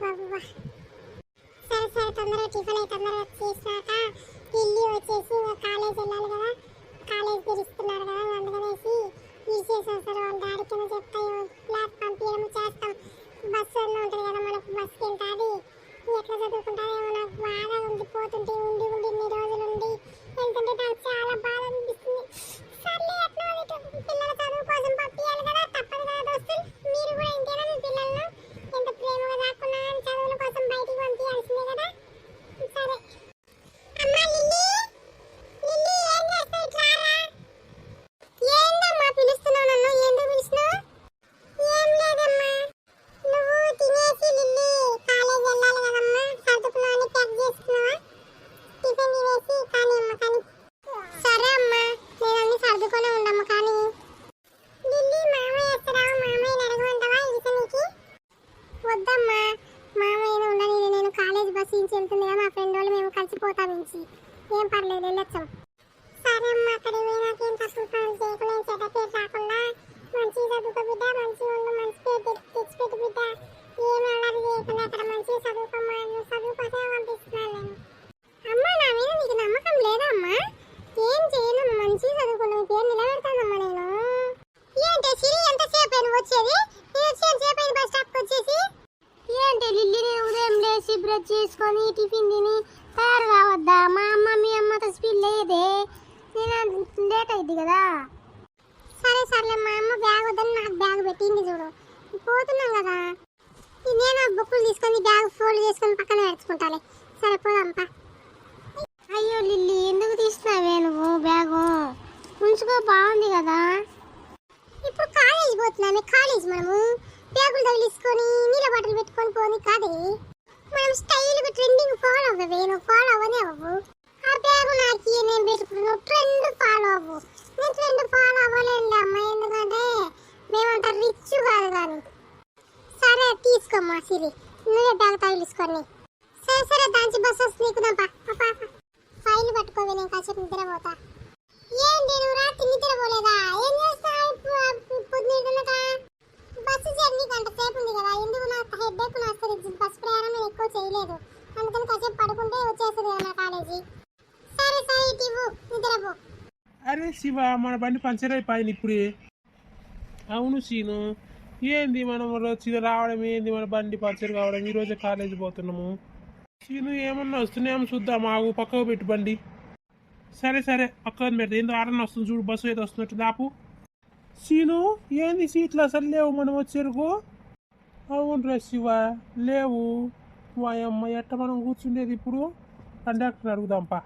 అబ్బబ్బా సరే సరే తొందరగా టిఫిన్ అయి తొందరగా చేసినాక ఢిల్లీ వచ్చేసి కాలేజ్ వెళ్ళాలి కదా. కాలేజ్ తెరుస్తున్నారు కదా అందుకనేసి విషేసి వస్తారు వాళ్ళ డాడీ కింద చెప్తా క్లాస్ పంపించడం చేస్తాం. బస్సు ఉంటుంది కదా మనకు బస్కి వెళ్తాది ఎట్లా చదువుకుంటారేమో నాకు బాగా ఉంది పోతుంటే ఉండి ఉండి ఇన్ని రోజులు ఉండి. వెళ్తుంటే నాకు చాలా బాధ అనిపిస్తుంది. సర్లే ఎట్లా పిల్లల చదువు కోసం పంపించాలి కదా తప్పదు కదా దోస్తులు. మీరు కూడా ఇంకేనా మీ పిల్లలను? ప్రేమగా దాక్కున్నా చదువుల కోసం బయటికి పంపించాల్సిందే కదా. సరే అమ్మా లిల్లీ లిల్లీ ఏం చేస్తావు ఇట్లా రా ఏందమ్మా పిలుస్తున్నావు నన్ను ఎందుకు పిలిచినావు ఏం లేదమ్మా నువ్వు తినేసి లిల్లీ కాలేజ్ వెళ్ళాలి కదమ్మా సర్దుకున్నావు ప్యాక్ చేసుకున్నావా టిఫిన్ తినేసి కానీ అమ్మ కానీ సరే అమ్మా నేను అన్ని సర్దుకొని ఉండమ్మ కానీ లిల్లీ మామయ్య వస్తారా మామయ్యని అడగమంటావా ఇతనికి వద్దమ్మా మామయ్య ఉండని నేను కాలేజ్ బస్ నుంచి వెళ్తుంది కదా మా ఫ్రెండ్ వాళ్ళు మేము కలిసిపోతాం నుంచి ఏం పర్లేదు వెళ్ళొచ్చాం సరే అమ్మా అక్కడికి పోయినాక ఏం తక్కువ పనులు చేయకుండా ఏం చెడ్డ పేరు రాకుండా మంచిగా చదువుకో బిడ్డ మంచిగా ఉండు మంచి పేరు తెచ్చి తెచ్చిపెట్టు బిడ్డ ఏం అల్లరి చేయకుండా అక్కడ మంచిగా చదువుకోమ్మా నువ్వు చదువుకోసే పంపిస్తున్నాను నేను అమ్మా నా మీద నీకు నమ్మకం లేదా అమ్మా ఏం చేయను మంచిగా చదువుకున్నా నీ పేరు నిలబెడతానమ్మా నేను ఏంటి సిరి ఎంతసేపు అయినా వచ్చేది? నేను వచ్చి బస్ స్టాప్కి వచ్చేసి ఏంటి లిల్లీ నేను ఉదయం లేచి బ్రష్ చేసుకొని టిఫిన్ తిని తయారు కావద్దా? మా అమ్మ మీ అమ్మతో స్పీడ్ లేదే. నేను లేట్ అయింది కదా. సరే సర్లే మా అమ్మ బ్యాగ్ వద్దని నాకు బ్యాగ్ పెట్టింది చూడు. పోతున్నాం కదా. నేను బుక్కులు తీసుకొని బ్యాగ్ ఫోల్డ్ చేసుకొని పక్కన పెట్టుకుంటాలే. సరే పోదాంపా అయ్యో లిల్లీ ఎందుకు తీస్తున్నావే నువ్వు బ్యాగు? ఉంచుకో బాగుంది కదా. ఇప్పుడు కాలేజ్ పోతున్నామే కాలేజ్ మనము. బ్యాగులు తగిలిసుకొని నీళ్ళ బాటలు పెట్టుకొని పోని కాదే. మనం స్టైల్గా ట్రెండింగ్ ఫాలో అవ్వవే నువ్వు ఫాలో అవ్వనే అవ్వు. ఆ బ్యాగు నాకు ఇయ్యి, నేను పెట్టుకున్నాను ట్రెండ్ ఫాలో అవ్వు. నేను ట్రెండ్ ఫాలో అవ్వలేండి అమ్మ ఎందుకంటే మేమంత రిచ్ కాదు కానీ. సరే తీసుకోమ్మా సిరి. నువ్వే బ్యాగ్ తగిలిసుకొని సరే సరే దాంచి బస్ వస్తుంది ఎక్కుదాంపా ఫైల్ పట్టుకోవే నేను కాసేపు నిద్రపోతా. ఏంటి నువ్వు రాత్రి నిద్రపోలేదా? ఏం చేస్తా బస్సు జర్నీ గంట సేపు ఉంది కదా ఎందుకు నాకు వస్తుంది ప్రయాణం నేను ఎక్కువ చేయలేదు అందుకని కాసేపు పడుకుంటే వచ్చేస్తుంది కదా నా కాలేజీ సరే సరే ఇవ్వు నిద్రపో అరే శివ మన బండి పంచర్ అయిపోయింది ఇప్పుడే. అవును సీను. ఏంది మనం వచ్చి రావడం ఏంది మన బండి పంచర్ కావడం? ఈరోజు కాలేజీ పోతున్నాము. సీను ఏమన్నా వస్తున్నాయేమో చూద్దాం. ఆగు పక్కకు పెట్టు బండి. సరే సరే పక్కన పెడతా. ఏందో ఆరన్న వస్తుంది చూడు బస్సు అయితే వస్తున్నట్టు దాపు. సీను ఏంది సీట్లు అసలు లేవు మనం వచ్చేరుకు అవును శివ లేవు. వాయమ్మ ఎట్ట మనం కూర్చుండేది ఇప్పుడు? కండక్టర్ అడుగుదాంపా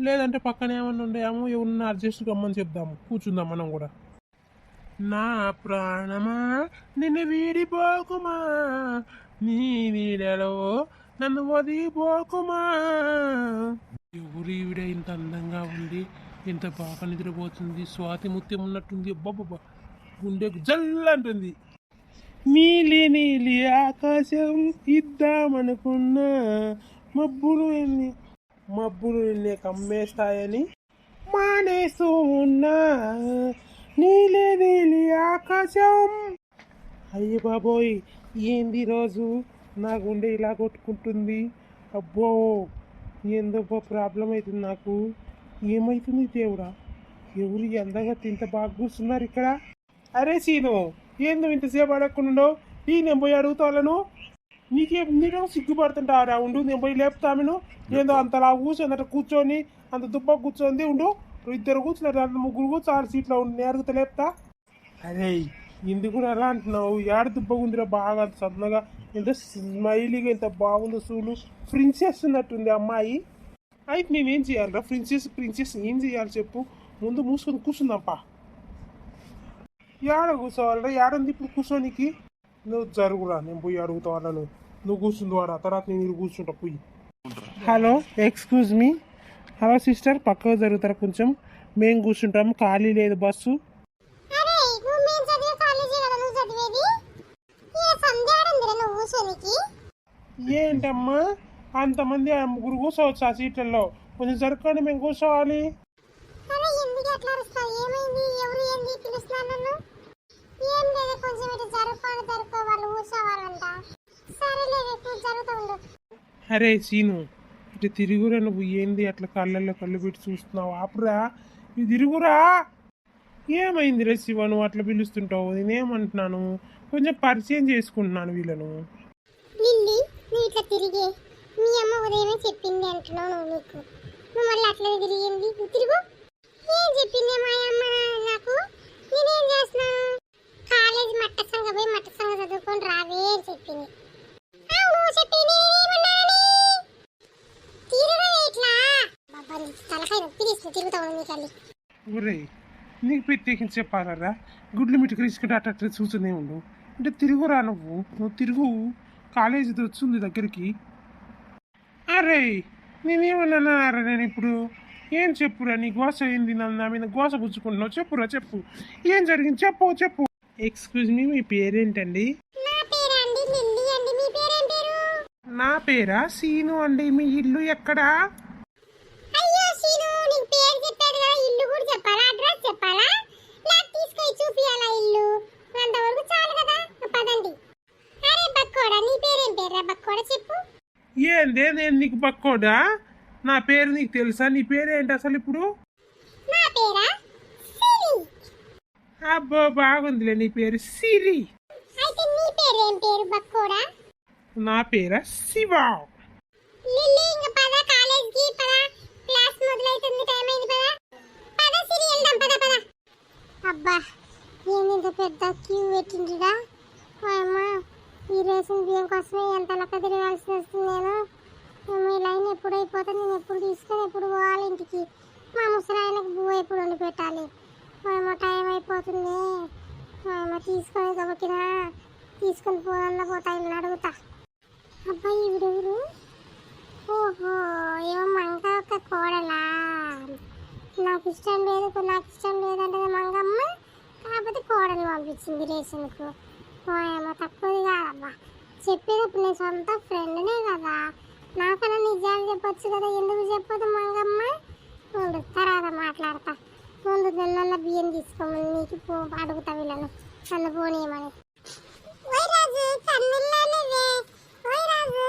లేదంటే పక్కన ఏమన్నా ఉండేమో ఏమన్నా అడ్జస్ట్ కమ్మని చెప్దాము. కూర్చుందాం మనం కూడా. నా ప్రాణమా నిన్ను వీడిపోకుమా? నీ వీడలో నన్ను వదిలిపోకుమా? ఎవరు ఈవిడ ఇంత అందంగా ఉంది. ఇంత బాగా నిద్రపోతుంది స్వాతి ముత్యం ఉన్నట్టుంది అబ్బబ్బబ్బా గుండెకు జల్లంటుంది నీలి నీలి ఆకాశం ఇద్దామనుకున్నా మబ్బులు ఎన్ని మబ్బులు నిన్నే కమ్మేస్తాయని మానేస్తూ ఉన్నా. నీలి నీలి ఆకాశం. అయ్యి బాబోయ్ ఏంది రోజు? నా గుండె ఇలా కొట్టుకుంటుంది. అబ్బో ఏందో ప్రాబ్లం అవుతుంది నాకు? ఏమైతుంది దేవుడా? ఎవరు ఎంతగా ఇంత బాగా కూర్చున్నారు ఇక్కడ? అరే సీను ఏందో ఇంతసేపు అడగకుండా ఈ నేను పోయి అడుగుతాను నీకే నీకేమో సిగ్గుపడుతుంటారా ఉండు నేను పోయి లేపుతామను ఏందో అంతలా కూర్చొని అట్లా కూర్చొని అంత దుబ్బ కూర్చొని ఉండు. ఇద్దరు కూర్చున్నారు అంత ముగ్గురు కూర్చో ఆరు సీట్లో నేరుగా లేపుతా. అరే ఎందుకు కూడా ఎలా అంటున్నావు. ఏడ దుబ్బగుందిరా బాగా అంత సన్నగా ఎంత స్మైలీగా ఎంత బాగుందో సూలు ప్రిన్సెస్ ఉన్నట్టుంది అమ్మాయి. అయితే నేనేం చేయాలిరా ప్రిన్సెస్ ప్రిన్సెస్ ఏం చేయాలి చెప్పు ముందు మూసుకొని కూర్చుందాంపా ఏడ కూర్చోవాలరా ఏడుంది ఇప్పుడు కూర్చోనికి? నువ్వు జరుగురా నేను పోయి అడుగుతా వాళ్ళను. నువ్వు కూర్చుంది వాడు ఆ తర్వాత నేను కూర్చుంటా పోయి. Hello excuse me hello sister పక్కకు జరుగుతారా కొంచెం? మేము కూర్చుంటాము ఖాళీ లేదు బస్సు. మేము ఏంటమ్మా? అంతమంది ఆ ముగ్గురు కూర్చోవచ్చు ఆ సీట్లలో. కొంచెం జరగండి మేము కూర్చోవాలి. అరే జరుపుకోండి సీను ఇటు తిరుగురా నువ్వు. ఏంది అట్లా కళ్ళల్లో కళ్ళు పెట్టి చూస్తున్నావు? ఆపురా. ఇది తిరుగురా. ఏమైంది రే శివ? నువ్వు అట్లా పిలుస్తుంటావు. నేనేమంటున్నాను? కొంచెం పరిచయం చేసుకుంటున్నాను వీళ్ళను. లిల్లీ నువ్వు ఇట్లా తిరిగే? మీ అమ్మ ఉదయమే చెప్పింది అంటున్నావు నువ్వు నీకు. నువ్వు మళ్ళీ అట్లనే తిరిగింది? నువ్వు తిరుగు. ఏం చెప్పింది మా అమ్మ నాకు? నేనేం చేస్తున్నాను కాలేజ్ మట్ట సంగ పోయి మట్ట సంగ చదువుకొని రావే అని చెప్పింది. అవును నీకు ప్రత్యేకించి చెప్పాలరా? గుడ్లు మిట్టుకు తీసుకుంటే అట్ట చూస్తూనే ఉండు. అంటే తిరుగురా నువ్వు? నువ్వు తిరుగు. కాలేజీ వచ్చింది దగ్గరికి. అరే నేనేమన్నారా నేను ఇప్పుడు ఏం చెప్పురా? నీ గోస ఏంది? నన్ను నా మీద గోస పుచ్చుకుంటున్నావు. చెప్పురా చెప్పు. ఏం జరిగింది? చెప్పు చెప్పు. ఎక్స్క్యూజ్ మీ మీ పేరేంటండి? నా పేరా సీను అండి. మీ ఇల్లు ఎక్కడా? చెప్పు. ఏందే? నేను నీకు పక్కోడా? నా పేరు నీకు తెలుసా? నీ పేరేంటి అసలు ఇప్పుడు? అబ్బో బాగుందిలే నీ పేరు సిరి. నా పేరా శివ. అబ్బా ఏంది పెద్ద క్యూ పెట్టిందిరా ఈ రేషన్ బియ్యం కోసమే ఎంత లెక్క తిరగాల్సి వస్తుంది నేను? ఈ లైన్ ఎప్పుడు అయిపోతుంది నేను ఎప్పుడు తీసుకొని ఎప్పుడు పోవాలి ఇంటికి? మా ముసలాయనకి బువ్వ ఎప్పుడు వండి పెట్టాలి? ఏమో టైం అయిపోతుంది. ఏమో తీసుకొని దొరికినా తీసుకొని పోదన్నా పోతా అడుగుతా. అబ్బాయి ఇవిడెవరు ఓహో ఏమో మంగ ఒక కోడలా. నాకు ఇష్టం లేదు నాకు ఇష్టం లేదంటే మంగమ్మ. కాకపోతే కోడలు పంపించింది రేషన్కు. ఏమో తక్కువది కాదబ్బా చెప్పేటప్పుడు నేను సొంత ఫ్రెండ్నే కదా. నాకన్నా నిజాలు చెప్పొచ్చు కదా ఎందుకు చెప్పదు మంగమ్మ? ముందు తర్వాత మాట్లాడతా. ముందు నిన్న బియ్యం తీసుకోమని నీకు పో అడుగుతా వీళ్ళను. నన్ను పోనీయమని. రాజు కన్నుల్లో రాజు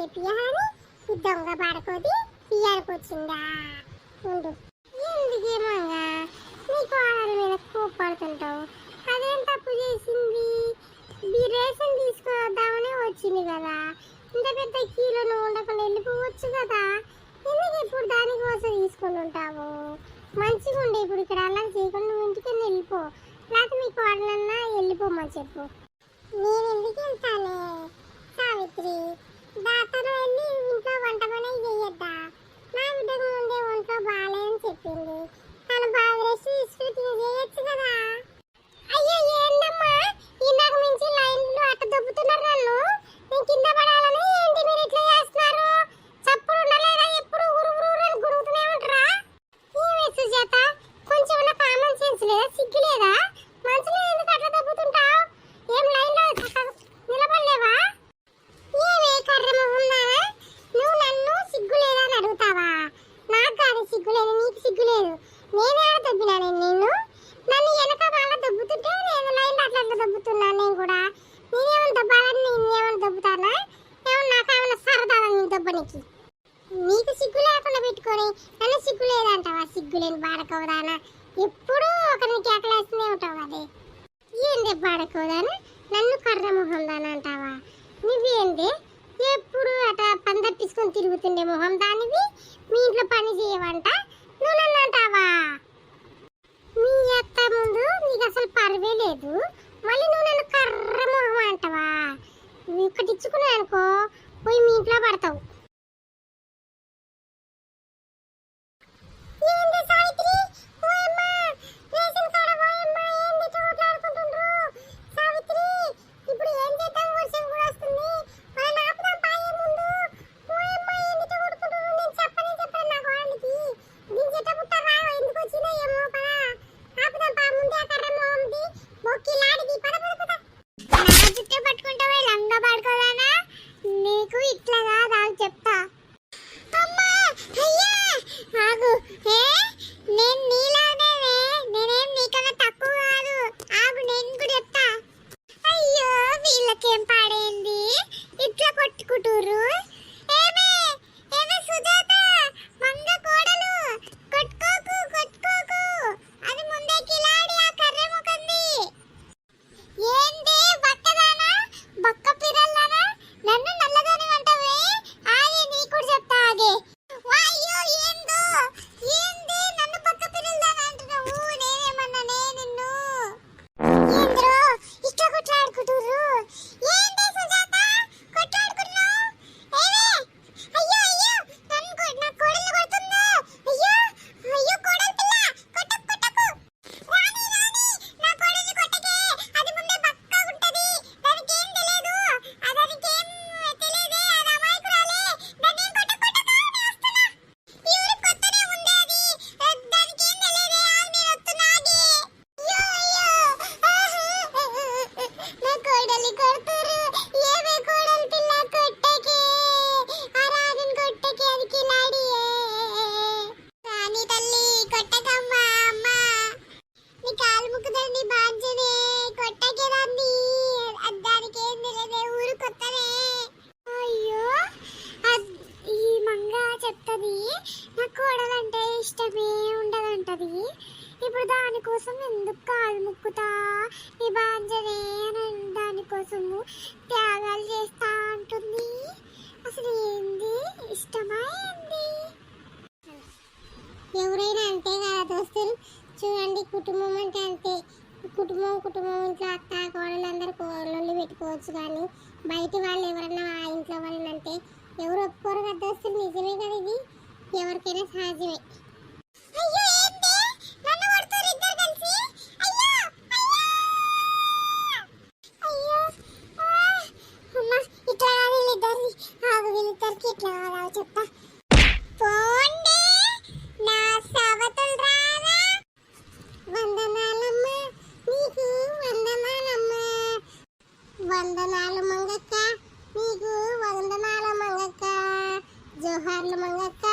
చేసే పియా అని ఈ దొంగ పడుకోది పియానికి ఉండు. ఎందుకేమంగా నీ కోడల మీద కోపడుతుంటావు అదేం తప్పు చేసింది? రేషన్ తీసుకువద్దామనే వచ్చింది కదా. ఇంత పెద్ద కీలో ఉండకుండా వెళ్ళిపోవచ్చు కదా. ఎందుకు ఇప్పుడు దానికోసం తీసుకొని ఉంటావు? మంచిగా ఉండే ఇప్పుడు ఇక్కడ అలా చేయకుండా నువ్వు ఇంటికి వెళ్ళిపో. లేకపోతే మీ కోడలన్నా వెళ్ళిపోమని చెప్పు. నేను ఎందుకు వెళ్తానే? సావిత్రి డాక్టర్ వెళ్ళి ఇంట్లో వంట పని చేయొద్దా నా బిడ్డకు ముందే ఒంట్లో బాగాలేదని చెప్పింది. తను బాగా రెస్ట్ తీసుకుంటుంది చేయొచ్చు కదా? అయ్యో ఏందమ్మా? ఇందాక నుంచి లైవ్ అది ఏందే నన్ను కర్ర మొహం దాని అంటావా? నువ్వేంది? ఎప్పుడు అట పందట్టించుకొని తిరుగుతుండే మొహం దానివి? మీ ఇంట్లో పని చేయవంట? నువ్వు నన్ను అంటావా? మీ అత్త ముందు నీకు అసలు పర్వే లేదు. మళ్ళీ నువ్వు నన్ను కర్ర మొహం అంటావా ఒకటి ఇచ్చుకున్నావు అనుకో పోయి మీ ఇంట్లో పడతావు. ఏంది బొక్కిలాడిది పద పద పద. నా నీకు ఇట్లా కాదు చెప్తా వాళ్ళు ఎవరన్నా ఇంట్లో వాళ్ళని అంటే ఎవరు ఒప్పుకోరు కదా వస్తుంది నిజమే కదా ఇది? ఎవరికైనా సహజమే. వందనాలు మంగక్క. జోహార్లు మంగక్క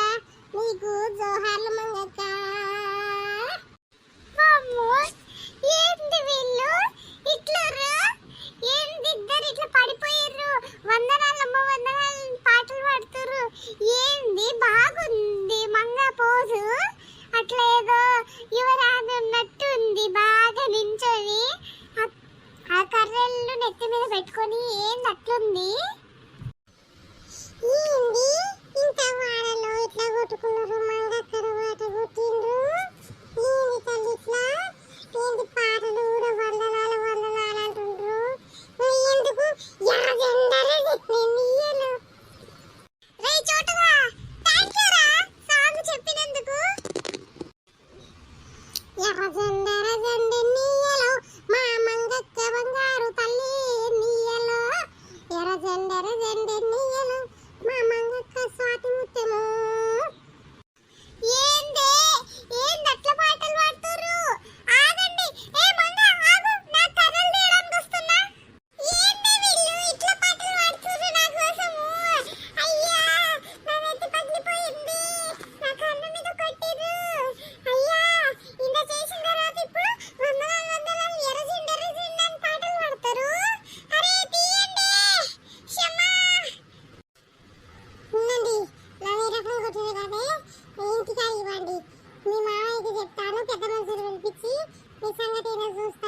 నీకు జోహార్లు మంగక్క. Mi sangre tiene sus